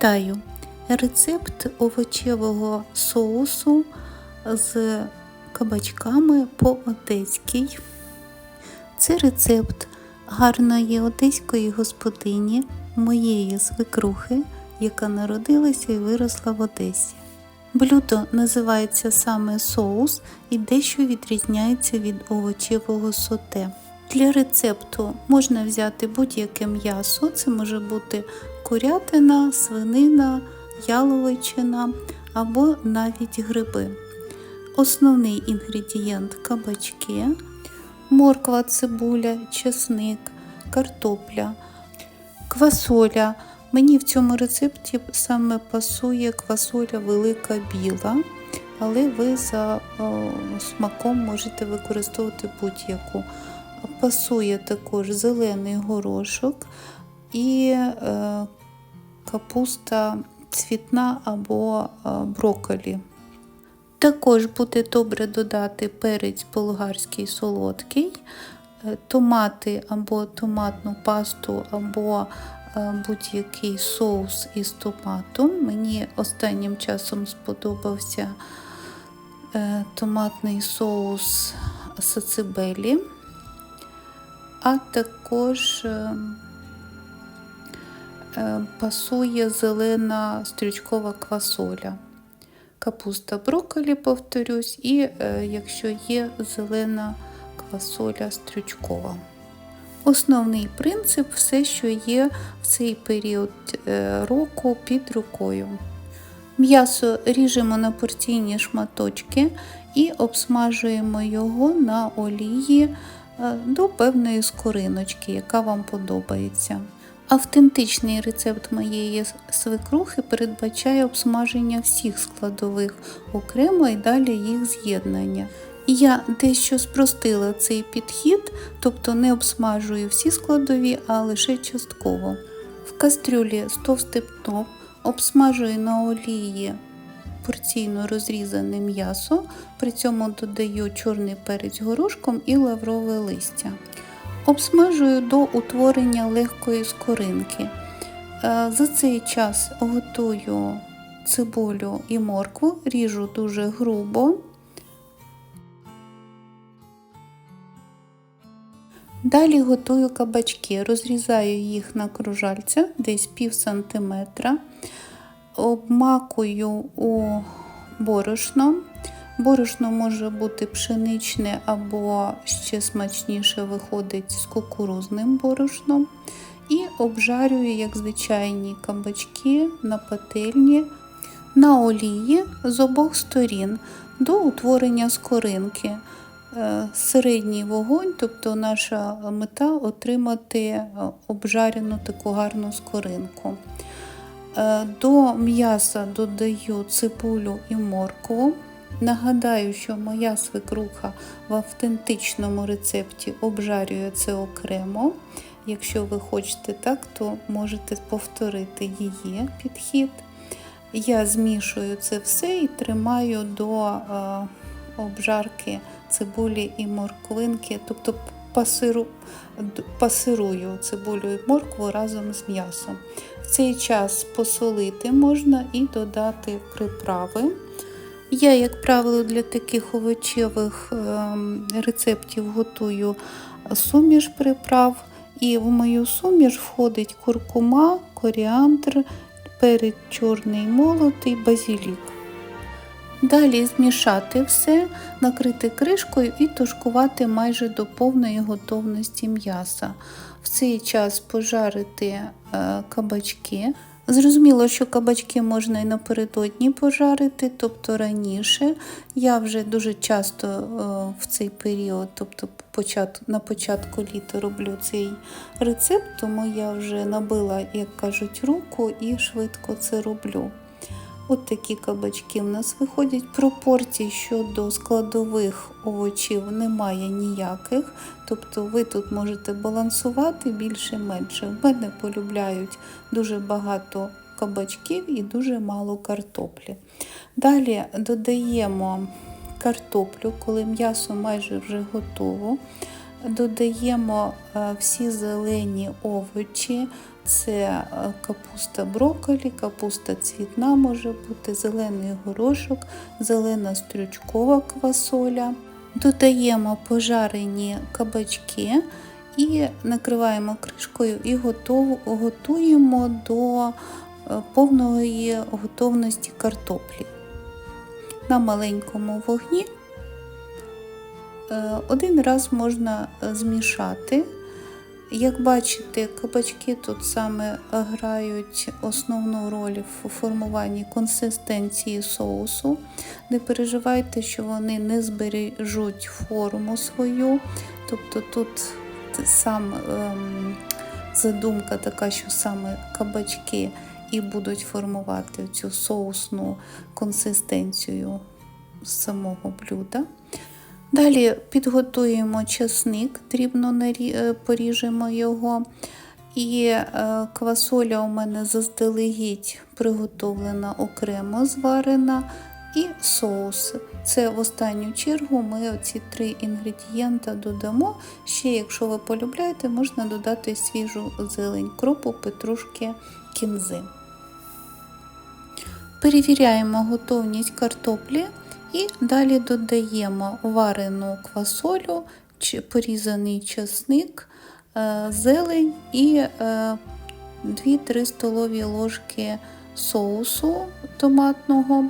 Вітаю! Рецепт овочевого соусу з кабачками по-одеській. Це рецепт гарної одеської господині, моєї свекрухи, яка народилася і виросла в Одесі. Блюдо називається саме соус і дещо відрізняється від овочевого соте. Для рецепту можна взяти будь-яке м'ясо, це може бути курятина, свинина, яловичина або навіть гриби. Основний інгредієнт кабачки, морква, цибуля, чесник, картопля, квасоля. Мені в цьому рецепті саме пасує квасоля велика біла, але ви за о, смаком можете використовувати будь-яку. Пасує також зелений горошок і е, капуста цвітна або е, брокколі. Також буде добре додати перець болгарський солодкий, е, томати або томатну пасту, або е, будь-який соус із томатом. Мені останнім часом сподобався томатний соус сацибелі, а також пасує зелена стрючкова квасоля. Капуста брокколі, повторюсь, і якщо є зелена квасоля стрючкова. Основний принцип все, що є в цей період року під рукою. М'ясо ріжемо на порційні шматочки і обсмажуємо його на олії до певної скориночки, яка вам подобається. Автентичний рецепт моєї свекрухи передбачає обсмаження всіх складових окремо і далі їх з'єднання. Я дещо спростила цей підхід, тобто не обсмажую всі складові, а лише частково. В кастрюлі з товстим дном обсмажую на олії порційно розрізане м'ясо, при цьому додаю чорний перець горошком і лаврове листя. Обсмажую до утворення легкої скоринки. За цей час готую цибулю і моркву, ріжу дуже грубо. Далі готую кабачки, розрізаю їх на кружальця десь пів сантиметра, обмакую у борошно. Борошно може бути пшеничне або ще смачніше виходить з кукурузним борошном. І обжарюю, як звичайні кабачки на пательні на олії з обох сторін до утворення скоринки. Середній вогонь, тобто наша мета отримати обжарену таку гарну скоринку. До м'яса додаю цибулю і моркву. Нагадаю, що моя свекруха в автентичному рецепті обжарює це окремо. Якщо ви хочете так, то можете повторити її підхід. Я змішую це все і тримаю до обжарки цибулі і морквинки, тобто пасиру, пасирую цибулю і моркву разом з м'ясом. В цей час посолити можна і додати приправи. Я, як правило, для таких овочевих рецептів готую суміш приправ, і в мою суміш входить куркума, коріандр, перець чорний молотий, базілік. Далі змішати все, накрити кришкою і тушкувати майже до повної готовності м'яса. В цей час пожарити кабачки. Зрозуміло, що кабачки можна і напередодні пожарити, тобто раніше. Я вже дуже часто в цей період, тобто на початку літа роблю цей рецепт, тому я вже набила, як кажуть, руку і швидко це роблю. От такі кабачки в нас виходять. Пропорцій щодо складових овочів немає ніяких. Тобто ви тут можете балансувати більше-менше. В мене полюбляють дуже багато кабачків і дуже мало картоплі. Далі додаємо картоплю, коли м'ясо майже вже готово. Додаємо е, всі зелені овочі. Це е, капуста брокколі, капуста цвітна може бути, зелений горошок, зелена стрючкова квасоля. Додаємо пожарені кабачки і накриваємо кришкою і готуємо до е, повної готовності картоплі. На маленькому вогні один раз можна е, змішати. Як бачите, кабачки тут саме грають основну роль в формуванні консистенції соусу. Не переживайте, що вони не збережуть форму свою. Тобто тут сам ем, задумка така, що саме кабачки і будуть формувати цю соусну консистенцію самого блюда. Далі підготуємо часник, дрібно е, поріжемо його. І е, квасоля у мене заздалегідь приготовлена окремо зварена. І соус. Це в останню чергу ми оці три інгредієнта додамо. Ще, якщо ви полюбляєте, можна додати свіжу зелень, кропу, петрушки, кінзи. Перевіряємо готовність картоплі і далі додаємо варену квасолю, порізаний часник, е, зелень і е, 2-3 столові ложки соусу томатного,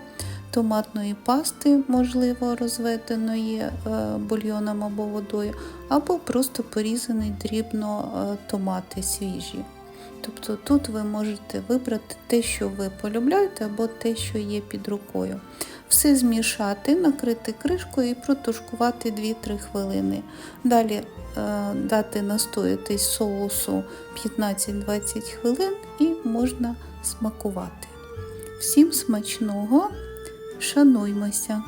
томатної пасти, можливо, розведеної е, бульйоном або водою, або просто порізаний дрібно е, томати свіжі. Тобто тут ви можете вибрати те, що ви полюбляєте, або те, що є під рукою. Все змішати, накрити кришкою і протушкувати 2-3 хвилини. Далі е, дати настоятись соусу 15-20 хвилин і можна смакувати. Всім смачного, шануймося!